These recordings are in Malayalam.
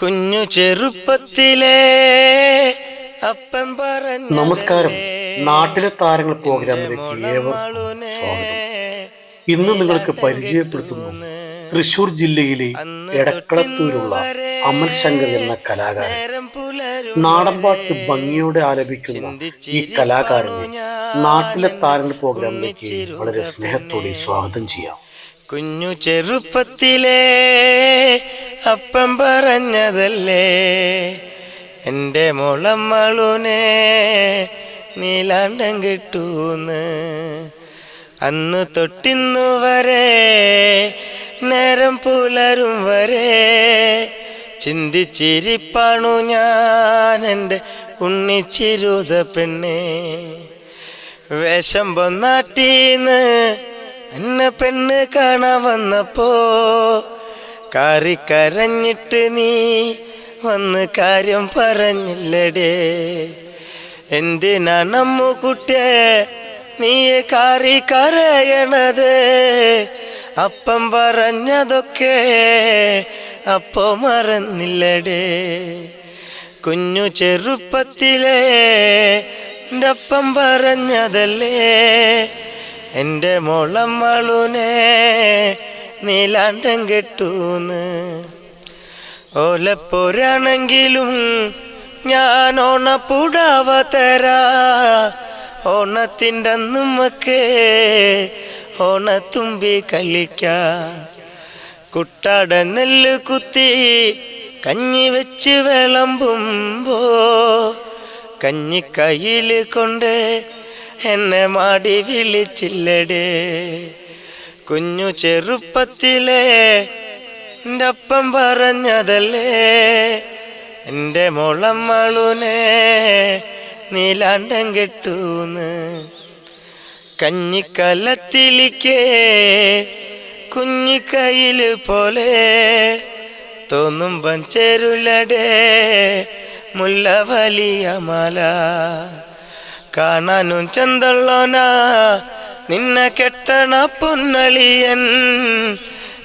കുഞ്ഞു ചെറുപ്പത്തിലെ അപ്പൻ പറഞ്ഞു നമസ്കാരം. നാട്ടിലെ താരങ്ങൾ പ്രോഗ്രാമിലേക്ക് ഏവർക്കും സ്വാഗതം. ഇന്ന് നിങ്ങൾക്ക് പരിചയപ്പെടുത്തുന്നു തൃശൂർ ജില്ലയിലെ എടക്കളത്തൂരുള്ള അമൽ ശങ്കർ എന്ന കലാകാരൻ. നാടൻപാട്ട് ഭംഗിയോടെ ആലപിക്കുന്ന ഈ കലാകാരനെ നാട്ടിലെ താരങ്ങൾ പ്രോഗ്രാമിലേക്ക് വളരെ സ്നേഹത്തോടെ സ്വാഗതം ചെയ്യാം. കുഞ്ഞു ചെറുപ്പത്തിലെ അപ്പം പറഞ്ഞതല്ലേ? എന്റെ മുളമ്മളുനെ നീലാണ്ടം കിട്ടൂന്ന്. അന്ന് തൊട്ടിന്നു വരെ നേരം പുലരും വരെ ചിന്തിച്ചിരിപ്പാണു ഞാൻ എന്റെ ഉണ്ണിച്ചിരുത പെണ്ണെ. വേഷം പൊന്നാട്ടീന്ന് എന്നെ പെണ്ണ് കാണാൻ വന്നപ്പോ കാറിക്കരഞ്ഞിട്ട് നീ വന്ന് കാര്യം പറഞ്ഞില്ലടേ. എന്തിനാണമ്മു കുട്ടിയെ നീ കാറി കരയണത്? അപ്പം പറഞ്ഞതൊക്കെ അപ്പോ മറന്നില്ലടേ. കുഞ്ഞു ചെറുപ്പത്തിലേ എന്റെ അപ്പം പറഞ്ഞതല്ലേ? എന്റെ മോളമ്മളുനെ നീലാണ്ടം കെട്ടൂന്ന്. ഓലപ്പോരാണെങ്കിലും ഞാൻ ഓണപ്പുടാവ തരാ. ഓണത്തിന്റെ അന്നുമൊക്കെ ഓണത്തുമ്പി കളിക്ക. കുട്ടാട നെല്ല് കുത്തി കഞ്ഞി വെച്ച് വിളമ്പുമ്പോ കഞ്ഞി കയ്യിൽ കൊണ്ട് എന്നെ മാടി വിളിച്ചില്ലടേ. കുഞ്ഞു ചെറുപ്പത്തിലെ എന്റെ അപ്പം പറഞ്ഞതല്ലേ എന്റെ മുളമ്മളുനെ നീലാണ്ടം കെട്ടൂന്ന്. കഞ്ഞിക്കലത്തിലിക്കേ കുഞ്ഞിക്കയിൽ പോലെ തോന്നുമ്പം ചെരുലടേ മുല്ല വലിയ മല. കാണാനും ചന്തള്ളോനാ നിന്നെ കെട്ടണ പൊന്നളിയൻ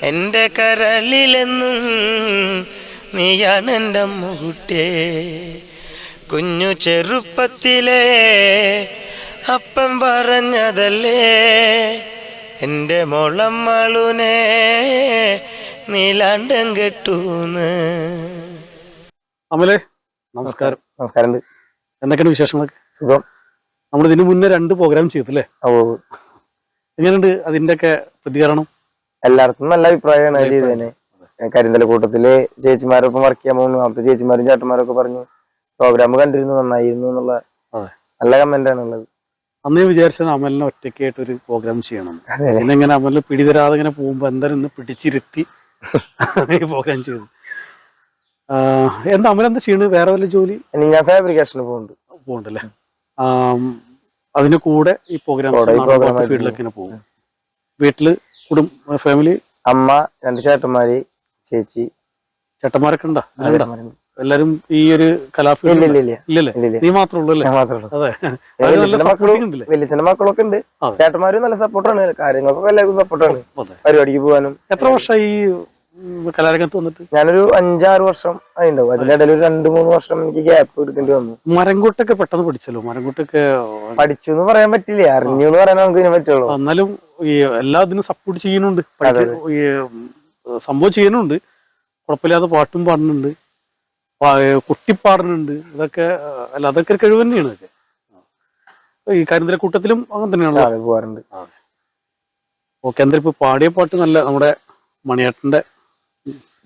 എന്റെ കരളിലെന്നും നീയാണ് എന്റെ മുകുട്ടേ. കുഞ്ഞു ചെറുപ്പത്തിലെ അപ്പം പറഞ്ഞതല്ലേ? എന്റെ മുളമ്മളുനെ നീലാണ്ടം കെട്ടൂന്ന്. അമലേ നമസ്കാരം. നമസ്കാരം. എന്തൊക്കെയാണ് വിശേഷങ്ങളൊക്കെ? സുഖം. നമ്മൾ ഇതിനു മുന്നേ രണ്ട് പ്രോഗ്രാം ചെയ്തല്ലേ ഓ. എങ്ങനെയുണ്ട് അതിന്റെയൊക്കെ പ്രതികരണം? എല്ലാവർക്കും നല്ല അഭിപ്രായമാണ് ചെയ്തതിന് കരിന്തല കൂട്ടത്തിൽ ചേച്ചിമാരൊപ്പം വർക്ക് ചെയ്യാൻ പോകുന്നു. അവിടുത്തെ ചേച്ചിമാരും ചേട്ടന്മാരൊക്കെ പറഞ്ഞു പ്രോഗ്രാം കണ്ടിരുന്നു നന്നായിരുന്നു എന്നുള്ള നല്ല കമന്റ് ആണ് ഉള്ളത്. അന്ന് വിചാരിച്ചത് അമലിനെ ഒറ്റയ്ക്കായിട്ട് ഒരു പ്രോഗ്രാം ചെയ്യണം ഇങ്ങനെ അമലിന് പിടിതരാതെ ഇങ്ങനെ പോകുമ്പോ എന്തായാലും ഇന്ന് പിടിച്ചിരുത്തി പ്രോഗ്രാം ചെയ്തു. എന്താ അമൽ എന്താ ചെയ്യണത് വേറെ വല്ല ജോലി? ഞാൻ ഫാബ്രിക്കേഷന് പോകുന്നുണ്ട് പോകണ്ടല്ലേ അതിന് കൂടെ ഈ പ്രോഗ്രാം കൂടെ ഫീൽഡിലൊക്കെ ഇങ്ങനെ പോകും. വീട്ടിൽ കുടുംബ ഫാമിലി അമ്മ രണ്ട് ചേട്ടന്മാര് ചേച്ചി. ചേട്ടന്മാരൊക്കെ ഉണ്ടോ. എല്ലാരും ഈ ഒരു കലാഫീൽഡ് നീ മാത്രമേ ഉള്ളൂ ഞാൻ മാത്രമേ അതെ. ഏ, അത് നല്ല വലിയച്ഛന്റെ മക്കളൊക്കെ ഉണ്ട്. ചേട്ടന്മാരും നല്ല സപ്പോർട്ടാണ് കാര്യങ്ങൾക്കൊക്കെ എല്ലാവർക്കും സപ്പോർട്ടാണ് പരിപാടിക്ക് പോകാനും. എത്ര വർഷമായി കലാരംഗത്ത് വന്നിട്ട്? ഞാനൊരു അഞ്ചാറ് വർഷം ആയിണ്ടാവും അതിനിടയിൽ ഒരു രണ്ട് മൂന്ന് വർഷം എനിക്ക് ഗ്യാപ്പ് എടുക്കേണ്ടി വന്നു. മരംകൂട്ടൊക്കെ പെട്ടെന്ന് പഠിച്ചല്ലോ? മരംകൂട്ടൊക്കെ പഠിച്ചു എന്ന് പറയാൻ പറ്റില്ല. അറിഞ്ഞു എന്ന് പറയാൻ നമുക്ക് ഇതിനെ പറ്റുള്ളൂ. എന്നാലും ഈ എല്ലാ ഇതിനും സപ്പോർട്ട് ചെയ്യുന്നുണ്ട്. ഈ സംഭവം ചെയ്യുന്നുണ്ട്. കുഴപ്പമില്ലാതെ പാട്ടും പാടുന്നുണ്ട്. കുട്ടിപ്പാടുന്നുണ്ട് കുട്ടി പാടുന്നുണ്ട് ഇതൊക്കെ അല്ല അതൊക്കെ ഒരു കഴിവ് തന്നെയാണ് ഇതൊക്കെ ഈ കരിന്തല കൂട്ടത്തിലും അങ്ങനെ തന്നെയാണ് പോകാറുണ്ട്. ഓക്കെ എന്തായാലും ഇപ്പൊ പാടിയ പാട്ട് നല്ല നമ്മുടെ മണിയേട്ടന്റെ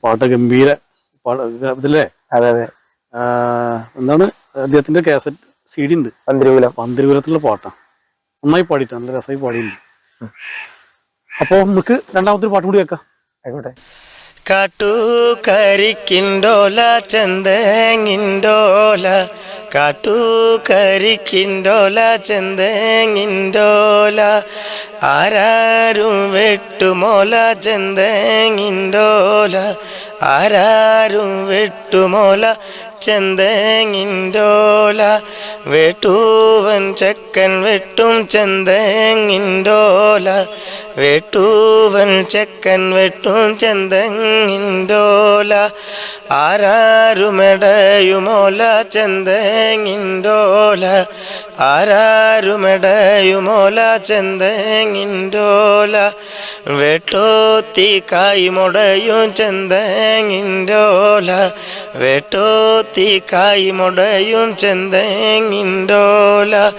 പാട്ട് ഗംഭീര പാട്ട് ഇതില്ലേ അതെ അതെ. എന്താണ്? അദ്ദേഹത്തിന്റെ കാസറ്റ് സി ഡി ഉണ്ട്. പന്തിരുകുലം. പന്തിരുകുലത്തിലുള്ള പാട്ടാണ് നന്നായി പാടിയിട്ടാണ് നല്ല രസമായി പാടിയിട്ടുണ്ട്. അപ്പൊ നമുക്ക് രണ്ടാമത്തെ പാട്ട് കൂടി വെക്കാം ആയിക്കോട്ടെ. കാട്ടൂക്കരിക്കിൻഡോല ചെന്തേങ്ങിൻഡോല കാട്ടൂക്കരിക്കിൻഡോല ചെന്തേങ്ങിൻഡോല. ആരാരും വെട്ടുമോല ചെന്തേങ്ങിൻഡോല. ആരാരും വെട്ടുമോല ചെന്തേങ്ങിന്റോല വെട്ടൂവൻ ചക്കൻ വെട്ടും ചെന്തേങ്ങിന്റോല വെട്ടൂവൻ ചെക്കൻ വെട്ടും ചെന്തേങ്ങിന്റോല ആരാരുമെടയുമോല ചെന്തേങ്ങിന്റോല ആരാരുമെടയുമോല ചെന്തേങ്ങിന്റോല വെട്ടോത്തി കായ് മുടയും ചെന്തേങ്ങിന്റോല വെട്ടോത്തി കായ് മുടയും ചെന്തേങ്ങിൻഡോല.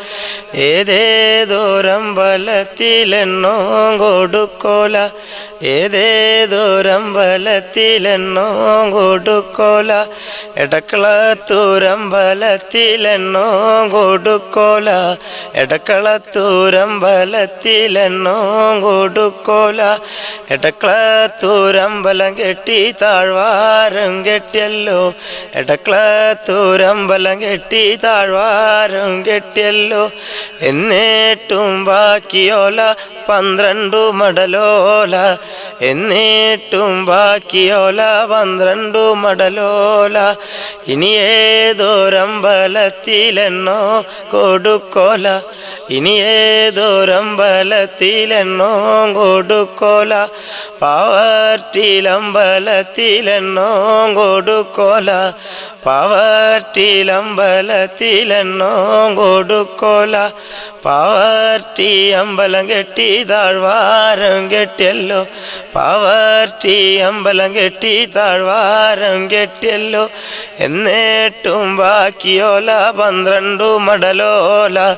ഏതേതോരം ബലത്തിലെണ്ണോ കൊടുക്കോല. ഏതേതോരമ്പലത്തിലെണ്ണോ കൊടുക്കോല. എടക്കളത്തൂരമ്പലത്തിലെണ്ണോ കൊടുക്കോല. എടക്കളത്തൂരമ്പലത്തിലെണ്ണോ കൊടുക്കോല. എടക്കളത്തൂരമ്പലം കെട്ടി താഴ്വാരം കെട്ടിയല്ലോ. എടക്കളത്തൂരമ്പലം കെട്ടി താഴ്വാരം കെട്ടിയല്ലോ. എന്നേട്ടും ബാക്കിയോല പന്ത്രണ്ടു മടലോല. എന്നേട്ടും ബാക്കിയോല പന്ത്രണ്ടു മടലോല. ഇനി ഏതോരമ്പലത്തിലെണ്ണോ കൊടുക്കോല. ഇനി ഏതോരമ്പലത്തിലെണ്ണോ കൊടുക്കോല? പാവർട്ടിലമ്പലത്തിലെണ്ണോ കൊടുക്കോല? പാവർട്ടിലമ്പലത്തിലെണ്ണോ കൊടുക്കോല? പവറ്റി അമ്പലം കെട്ടി താഴ്വാരം കെട്ടിയല്ലോ? പവറ്റി അമ്പലം കെട്ടി താഴ്വാരം കെട്ടിയല്ലോ? എന്നേട്ടും ബാക്കിയോല പന്ത്രണ്ടു മടലോല?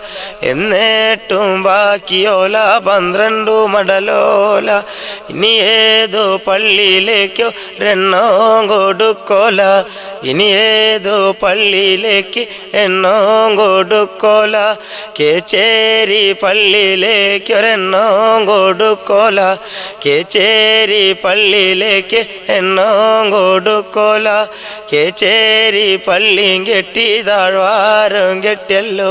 എന്നിട്ടും ബാക്കിയോല പന്ത്രണ്ടു മടലോല. ഇനി ഏതോ പള്ളിയിലേക്കോ എണ്ണോ കൊടുക്കോല. ഇനി ഏതോ പള്ളിയിലേക്ക് എണ്ണോ കൊടുക്കോല. കേച്ചേരി പള്ളിയിലേക്ക് ഒരെണ്ണോ കൊടുക്കോല. കേച്ചേരി പള്ളിയിലേക്ക് എണ്ണോ കൊടുക്കോല. കേച്ചേരി പള്ളിയും കെട്ടി താഴ്വാരം കെട്ടിയല്ലോ.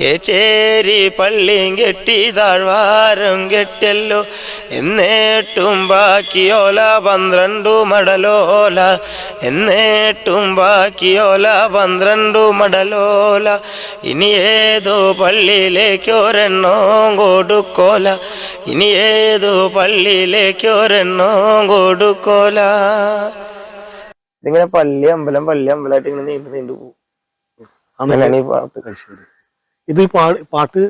കേച്ചേരി പള്ളിയും കെട്ടി താഴ്വാരം കെട്ടിയല്ലോ. എന്നേട്ടും ബാക്കിയോല പന്ത്രണ്ടു മടലോല. എന്നേട്ടും ബാക്കിയോല പന്ത്രണ്ടു മടലോല. ഇനി ഏതോ പള്ളിയിലേക്ക് ഒരെണ്ണോ കൊടുക്കോല. ഇനി ഏതോ പള്ളിയിലേക്ക് ഒരെണ്ണോ കൊടുക്കോല. ഇതിങ്ങനെ പള്ളി അമ്പലം പള്ളി അമ്പലമായിട്ട് ഇങ്ങനെ നീണ്ടു നീണ്ടു പോകും? അങ്ങനെയാണ് ഈ പാട്ട് ശരി. ഇത് ഈ പാ പാട്ട്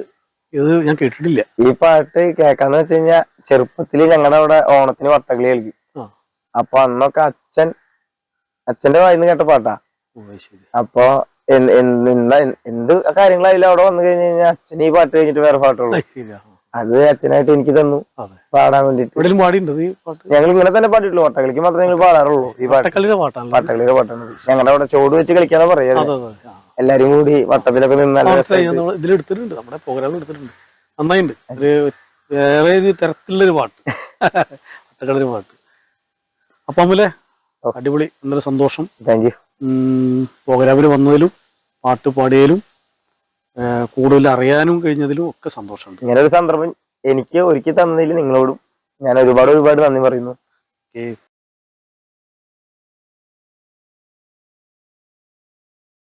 ഇത് ഞാൻ കേട്ടിട്ടില്ല. ഈ പാട്ട് കേക്കാന്ന് വെച്ച് കഴിഞ്ഞാ ചെറുപ്പത്തിൽ ഞങ്ങളുടെ അവിടെ ഓണത്തിന് വട്ടകളി കളിക്കും. അപ്പൊ അന്നൊക്കെ അച്ഛൻ അച്ഛന്റെ വായിന്ന് കേട്ട പാട്ടാ. അപ്പൊ എന്ത് കാര്യങ്ങളായില്ല കാര്യങ്ങളായാലും അവിടെ വന്നു കഴിഞ്ഞു കഴിഞ്ഞാൽ അച്ഛൻ ഈ പാട്ട് കഴിഞ്ഞിട്ട് വേറെ പാട്ടുള്ളൂ. അത് അച്ഛനായിട്ട് എനിക്ക് തന്നു. പാടാൻ വേണ്ടിട്ട് ഞങ്ങൾ ഇങ്ങനെ തന്നെ പാടിയിട്ടുള്ളൂ. വട്ടകളിക്ക് മാത്രമേ ഞങ്ങൾ പാടാറുള്ളൂ ഈ പാട്ടക്കളിയുടെ പാട്ടാണ് പാട്ടാണല്ലോ. വട്ടകളിയുടെ പാട്ടാണ്. ഞങ്ങളുടെ അവിടെ ചോട് വെച്ച് കളിക്കാന്നാ പറയാ. എല്ലാരും കൂടി വട്ടത്തിലൊക്കെ നിന്ന് നല്ല. രസമായിട്ട് നമ്മൾ ഇതിലെടുത്തിട്ടുണ്ട് നമ്മുടെ പ്രോഗ്രാമിൽ എടുത്തിട്ടുണ്ട്. നന്നായിട്ടുണ്ട് ഒരു വേറെ ഒരു തരത്തിലുള്ളൊരു പാട്ട്. ഒറ്റക്കളിയുടെ പാട്ട്. അപ്പൊ അമ്മലെ അടിപൊളി. എന്തൊരു സന്തോഷം. താങ്ക് യു പ്രോഗ്രാമിൽ വന്നതിലും പാട്ട് പാടിയതിലും കൂടുതൽ അറിയാനും കഴിഞ്ഞതിലും ഒക്കെ സന്തോഷമുണ്ട്. ഇങ്ങനെ ഒരു സന്ദർഭം എനിക്ക് ഒരുക്കി തന്നതിൽ നിങ്ങളോടും ഞാൻ ഒരുപാട് ഒരുപാട് നന്ദി പറയുന്നു. ഓക്കേ.